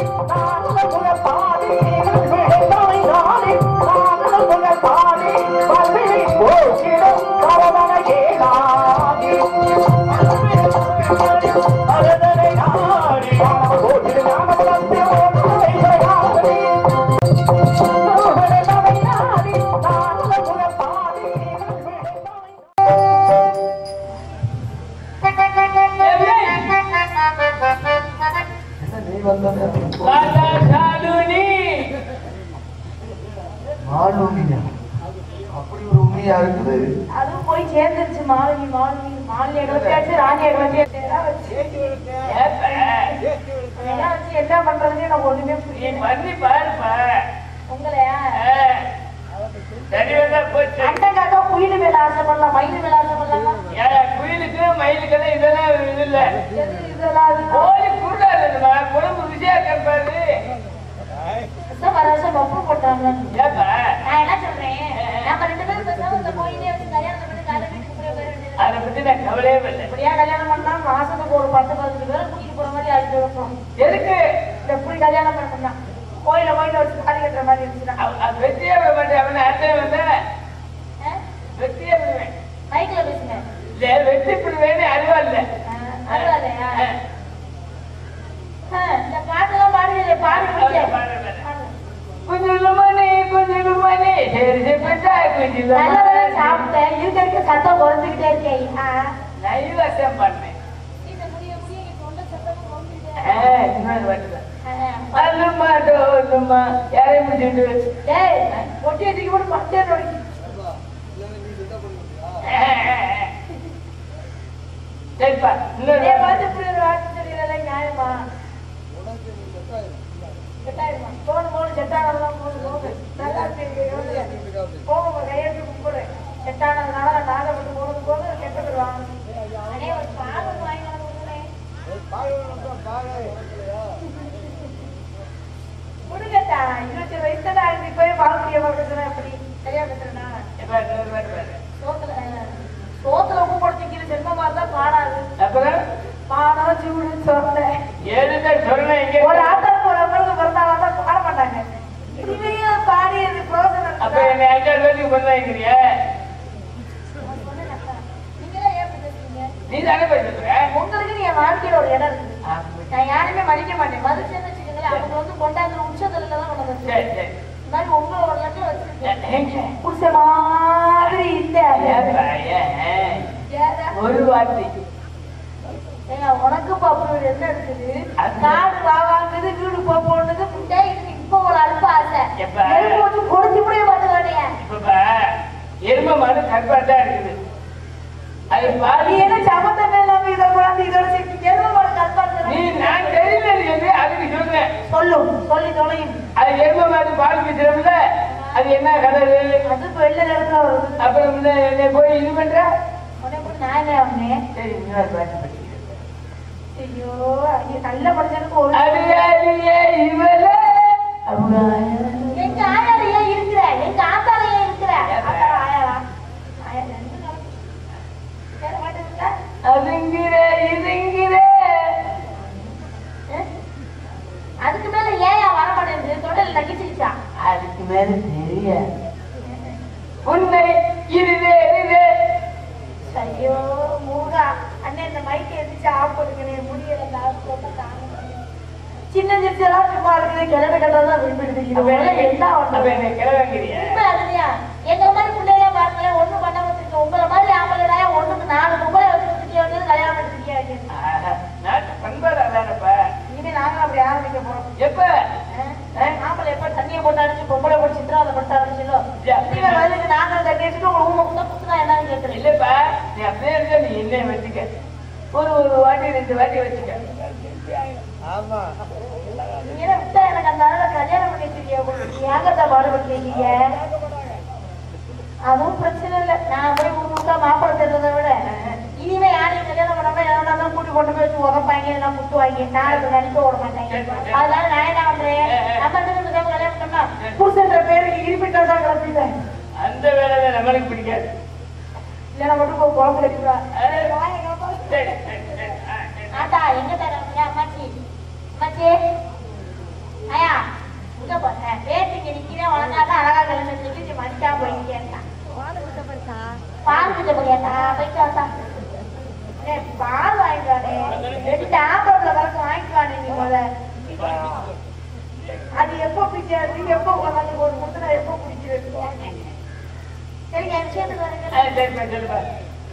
Oh. Malini எடுவத்தியாச்சு ராணி எடுவத்தியாச்சு எல்லாம் வச்சு என்ன பண்றதுன்னு எனக்கு ஒண்ணுமே புரியல. பண்ணி பாருப்பா. உங்களையா சரி வந்தா போச்சு. அண்டை காக்கா குயில் மேல ஆசைப்படலாம் மயில் மேல ஆசைப்படலாம்? குயிலுக்கு மயிலுக்கு இதெல்லாம் இது இல்ல. இதெல்லாம்? கோழி குருடா இல்லைமா குழம்பு ருசியா இருப்பாரு வருஷம் வர வருஷம் பப்பு போட்டாங்க ஏப்பா நான் என்ன சொல்றேன் நம்ம ரெண்டு பேரும் பேசாம இந்த கோயிலே வச்சு கல்யாணம் பண்ணி காலை வீட்டுக்கு போய் போயிட வேண்டியது அதை பத்தி நான் கவலையே இல்லை இப்படியா கல்யாணம் பண்ணா மாசத்துக்கு ஒரு பத்து பதினஞ்சு பேரை கூட்டிட்டு போற மாதிரி ஆயிட்டு வைப்போம் எதுக்கு இந்த எப்படி கல்யாணம் பண்ணா கோயில கோயில வச்சு தாலி கட்டுற மாதிரி இருந்துச்சுன்னா அவ- அவ வெற்றியே விட மாட்டேன் அவனை அர்த்தம் வந்த ஆ? வெற்றியே விடுவேன் மைக்ல பேசுங்க இல்ல வெற்றி விடுவேன்னு அறிவா இல்ல பரவாயில்லையா இந்த பாட்டெல்லாம் பாடுங்க பாடி முடிக்க குஞ்சுலுமணி குஞ்சுலுமணி சரி செப்பட்டா நல்ல வேளை குஞ்சுலுமணி சாப்பிட்டேன் சத்தம் குறைஞ்சுக்கிட்டே இருக்கேன். நைவசம் பண்ணேன். இந்த முடிய முடிய என் தொண்டை சத்தமும் குறைஞ்சுக்கிட்டே. ஆ, இன்னொரு வாட்டிதான். ஆ. அல்லுமா டோலுமா யாரையும் முடிச்சுட்டு டேய், பொட்டியை தூக்கி போட்டு பட்டே நொறுக்கி. சரிப்பா இன்னொரு டேய், வாட்டி. பார்த்து இப்படி ஒரு வார்த்தை சொல்லிடுறதே நியாயமா? செட்டாயிடுமா? போடு, போடு, செட்டானதெல்லாம் போடு, போடு. நல்லா இருக்கு, யோசிக்க. போங்க, கையெழுத்து கும்பிடு. செட்டானதுனால நாகை விட்டு போறது போது கெட்ட பேர் வாங்கணும். அடே, ஒரு பால் ஒண்ணு வாங்கிட்டு வந்து கொடுங்களேன். கொடுங்கட்டா, இருபத்தி ஏழு வயசு தானே ஆகுது, இப்பவே பால் குடிய பார்க்கறதுனா எப்படி? சரியா பேசுறேனா? எப்பா, இன்னொரு வாட்டி பாரு. சோத்துல, சோத்துல உப்பு போட்டு திங்கிற ஜென்மமா இருந்தா பாடாது. அப்புறம் சொன்னேன் இங்க ஒரு ஆட்டத்துக்கு ஒரு அம்மனுக்கு பிறந்தாலும் தான் பாட மாட்டாங்க. பாடியது பிரோஜனம் அப்ப? என்னை அஞ்சாறு பேருக்கு நான் சொன்னேன் பேசுறீங்க? நீ தானே பேசுற உங்களுக்கு என் வாழ்க்கையில ஒரு இடம் இருக்கு. நான் யாருமே மதிக்க மாட்டேன். மதிச்சேன்னு வச்சுக்கோங்களேன் அவங்க வந்து கொண்டாந்து உச்சத்துல தான் கொண்டு வந்து சரி சரி. இந்த மாதிரி உங்களை ஒரு லட்சம் வச்சிருக்கேன்? புடிச்ச மாதிரி இல்ல? ஒரு வாட்டி ஏங்க, உனக்கு பாப்பு என்ன இருக்குது? காடு வாங்குது வீடு போடுறது இப்ப ஒரு அல்ப ஆசை? எறும்பு வச்சு கொடுத்து முடிய மாட்டேங்க இப்ப கருப்பாட்டா இருக்குது. அது பாதி என்ன சமத்தமே இல்லாம இதை கொண்டாந்து இதோட சேர்த்து எருமை மாடு கல்பாடு நீ நான் தெரியல என்று அதுக்கு சொல்றேன். சொல்லும் சொல்லி தொலையும். அது எரும மாடு பால் பிடிச்சிடும்ல அது என்ன கலரு அது நிறத்துல வருது அப்புறம் போய் இது பண்ற? போய் நான் என்ன சரி இன்னொரு பாட்டு ஐயோ நல்ல மனுஷனுக்கு ஒரு அது யாரியே இவளே எங்க ஏன் இருக்கிற எங்க ஆத்தால ஏன் இருக்கிற அதுங்கிற இதுங்கிற? அதுக்கு மேல ஏன் வர மாட்டேங்குது தொடர்ல நக்கிச்சிருச்சா அதுக்கு மேல தெரிய உன்னை இருதே இருதே ஐயோ மூகா இந்த மைக் எதிர்த்து ஆஃப் பண்ணுங்க முடியல. சின்ன சின்னதெல்லாம் சும்மா இருக்குது விரும்பிட்டு அப்ப என்ன என்ன அப்ப ஒண்ணு என்ன எங்க மாதிரி பிள்ளைய பாருங்களேன் ஒண்ணு பண்ண வச்சிருக்க உங்களை மாதிரி ஆம்பளையா ஒண்ணுக்கு நாலு பொம்பளை நான் வேலைக்கு பிடிக்காது இல்லைன்னா மட்டும் போய் குழம்பு அடிக்கிறேன் ஆட்டா எங்க தரங்க அம்மாச்சி. அம்மாச்சி. ஐயா இங்க போன பேசுங்க நிக்கிற உனக்காக அழகா கலந்து சொல்லி மனுஷா போயிட்டு கேட்டான் பால் குத்த அது எப்போ பிடிக்காது எப்போ ஒரு முந்தின எப்போ பிடிச்சி வைக்கிறோம்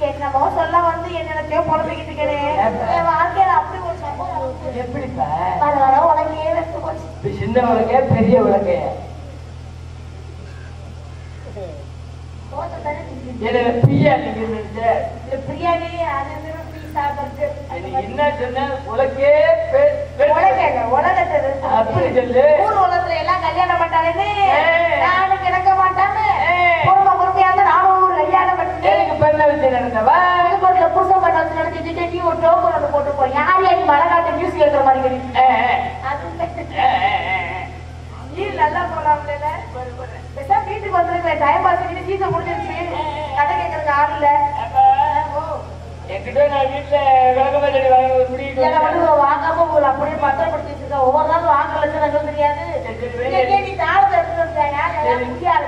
என்னமோ சொல்ல வந்து என்னென்னத்தையோ இருக்கிறேன் என் வாழ்க்கையில அப்படி ஒரு சம்பவம். எப்படிப்பா? வர வர உலகையே வெத்து போச்சு. சின்ன உலகே பெரிய உலகே. தோட்டம் தானே திங்குது. எனக்கு பிரியா நீங்க இருந்துச்சு இந்த பிரியாணி அது இது பீஸா பர்கர் நீ என்ன சொன்ன? உலகே உலகத்தை அப்படி சொல்லு. ஊர் உலகத்துல எல்லாம் கல்யாணம் பண்ணாலுமே ஏய். நானும் கிடக்க எனக்கு வச்சு நடத்திட்டு நீ ஒரு டோக்கன் ஒன்று போட்டு போய் யார் மாதிரி ஆ, ஆ, அது ஆ, ஆ, ஆ. நீ நல்லா போலாம்ல வீட்டுக்கு வந்திருக்கேன் டைம் பண்ணி சீசன் முடிஞ்சிருச்சு. கதை கேட்கறதுக்கு ஆள் இல்ல. என்கிட்ட நான் வீட்டுல வாங்க வாங்காம ஒரு அப்படியே பத்திரப்படுத்தி ஒவ்வொரு நாள் வாங்க லட்சம் தெரியாது. நீ தாளத்தை எடுத்துட்டு எல்லாம் முடியாது.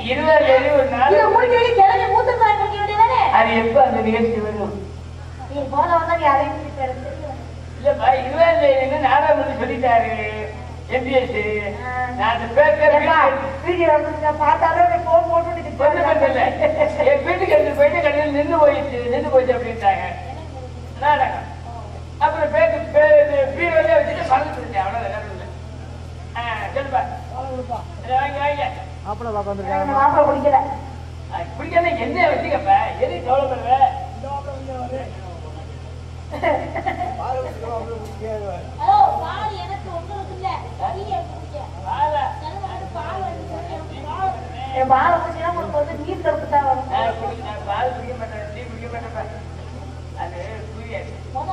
குத்துறாங்க நீங்க. இருபது தேதி ஒரு நாள். இதை முடிக்க வேண்டிய கிழமை மூத்த தாய் முடிக்க வேண்டியதானே? அது எப்ப அந்த நிகழ்ச்சி வரும்? நீ போன வந்தா நீ தெரியும்? இல்லப்பா இருபது தேதின்னு நாடகம் வந்து சொல்லிட்டாரு. எம்பிஎஸ். நான் அந்த பேர் பேர் பார்த்தாலே போன் போட்டு கொஞ்சம் என் வீட்டுக்கு எடுத்து போயிட்டு கடையில் நின்று போயிடுச்சு. நின்று போச்சு அப்படின்ட்டாங்க. நாடகம். அப்புறம் பேருக்கு பேர் பீரோலே வச்சுட்டு மறந்து போயிட்டேன் அவ்வளவு வேற இல்லை. ஆ சொல்லுப்பா. இதை வாங்கி. வாங்க எனக்கு மாப்பிள்ளை பிடிக்கல பிடிக்காத என்ன வச்சுக்கப்ப எது கவலைப்படுற ஹலோ பால் எனக்கு உங்களுக்கு இல்ல. நீ எனக்கு வாழை. என் பாலை குடிச்சா உனக்கு வந்து நீர் கருப்பு தான் வரும். பால் குடிக்க மாட்டேன். டீ குடிக்க மாட்டேன்ப்பா அது புரியாது. முத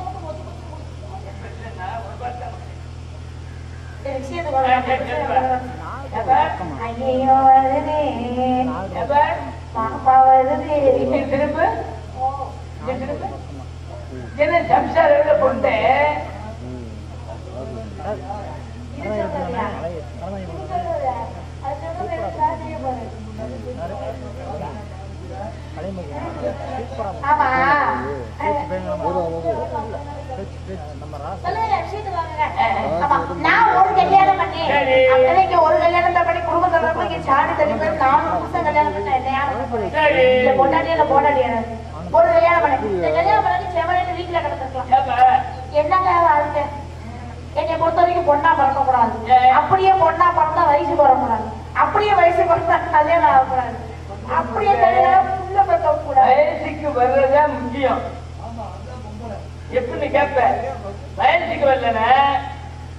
ஐயையோ, வருதே. பாப்பா வருதே. என்ன சம்சார. ஆமா. சொல்லுங்க, ஒரு கல்யாணத்தை பண்ணி குடும்பத்தை நடத்தி சாடி தள்ளி நாலு புருஷன் கல்யாணம் பண்ணேன். என்ன யாரும் இல்ல ஒரு கல்யாணம் பண்ணி இந்த கல்யாணம் பண்ணி செவனேன்னு வீட்டுல கிடந்திருக்கலாம். என்னங்க வாழ்க்கை? என்னை பொறுத்த வரைக்கும் பொண்ணா பிறக்க கூடாது அப்படியே பொண்ணா பிறந்தா வயசு வரக்கூடாது அப்படியே வயசு பிறந்தா கல்யாணம் ஆகக்கூடாது அப்படியே கல்யாணம் புள்ள பிறக்க கூடாது வயசுக்கு வர்றதுதான் முக்கியம் எப்படி கேட்ப வயசுக்கு வரலனா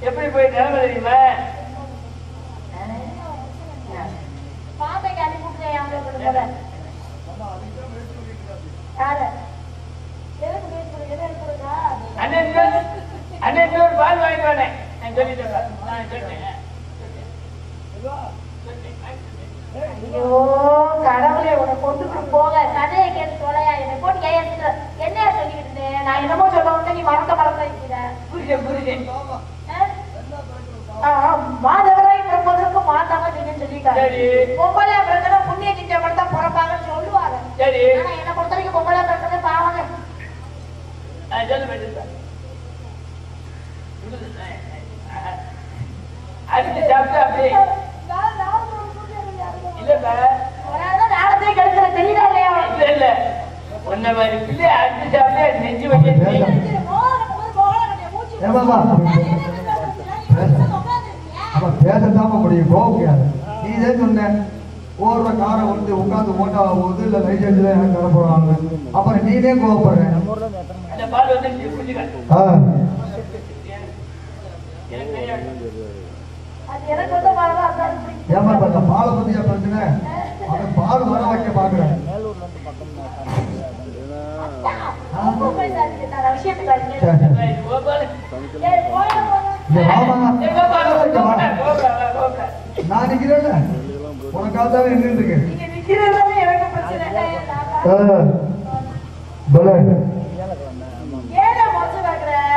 எப்படி போய் நிலைமை தெரியுமா? இன்னொரு பால் வாங்கிட்டு வானே நான் சொல்லிட்டேன் நான் ஐயோ கடவுளே உன்னை கொண்டுட்டு போக. கதையை கேட்டு தொலையா என்னை? போட்டு என்ன சொல்லிக்கிட்டு இருந்தேன் நான் என்னமோ சொல்ல வந்து நீ மறக்க மறக்க வைக்கிற. புரிஞ்சேன் புரிஞ்சேன் மாதவராய் பிறப்பதற்கு மாதாங்க சொல்லின்னு சொல்லிட்டாரு சரி. பொம்பளை பிறந்தா புண்ணிய கிட்ட மட்டும் தான் பிறப்பாங்கன்னு சொல்லுவாங்க. சரி. ஆனா என்னை பொறுத்த வரைக்கும் பொம்பளை பிறந்தது பாவங்க. அடிச்சு சாப்பிட்டு அப்படியே. இல்லப்பா நாளத்தையும் கெடுக்கிற தெரியுதா இல்லையா? இல்ல இல்ல. உன்ன மாதிரி பிள்ளை அடிச்சு சாப்பிட்டு நெஞ்சு வச்சு அப்ப பேசத்தாம முடியும் கோபிக்காது நீ இதே சொன்ன ஓடுற காரை வந்து உட்காந்து ஓட்டா போகுது இல்ல லைசன்ஸ்ல எனக்கு தர அப்புறம் நீனே கோவப்படுற பால் ஏமா பாலை பத்தியா பிரச்சனை அந்த பால் வர வைக்க பாக்குறேன் விஷயத்துக்கு வாமா கோபால் நான் நிக்கிறேன்ல. உனக்காக தான் நின்றுட்டு இருக்கேன் பலே?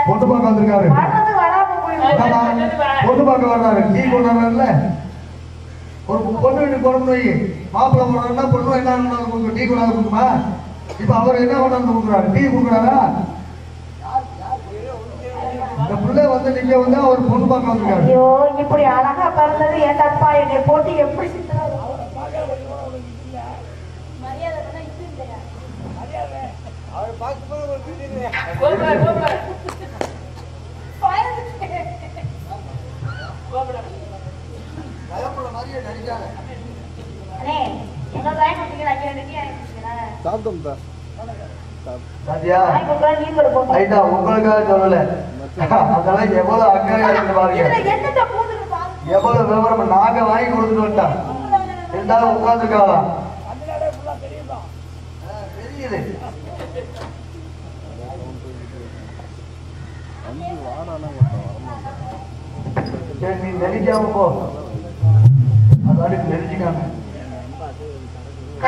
பொண்ணு பார்க்க வந்திருக்காரு. பொண்ணு பார்க்க வர்றாரு. டீ கொண்டு வர்றாருல்ல ஒரு பொண்ணு வீட்டுக்கு போறோம்னு வை. மாப்பிள்ளை போடுறா பொண்ணு என்ன டீ கொண்டாந்து கொடுக்குமா இப்ப அவர் என்ன கொண்டாந்து கொடுக்குறாரு? டீ கொடுக்குறாரா? இந்த பிள்ளை வந்து நீங்க வந்து அவர் பொண்ணு பார்க்க வந்திருக்காரு. ஐயோ இப்படி அழகா பிறந்தது என் அப்பா என்னை போட்டு எப்படி வாங்கி கொடுக்குறேன், நீ கூட போங்க. ஐயா உங்களுக்காக சொல்லல. அதெல்லாம் எவ்வளவு இருக்கு பாருங்க. எவ்வளவு விவரம் நாங்க வாங்கி கொடுத்துட்டு வந்துட்டான் இருந்தாலும் உட்காந்துருக்காளாம் தெரியுது. சரி நீ நெரிக்காம போ. அதாடி நெரிச்சிக்காம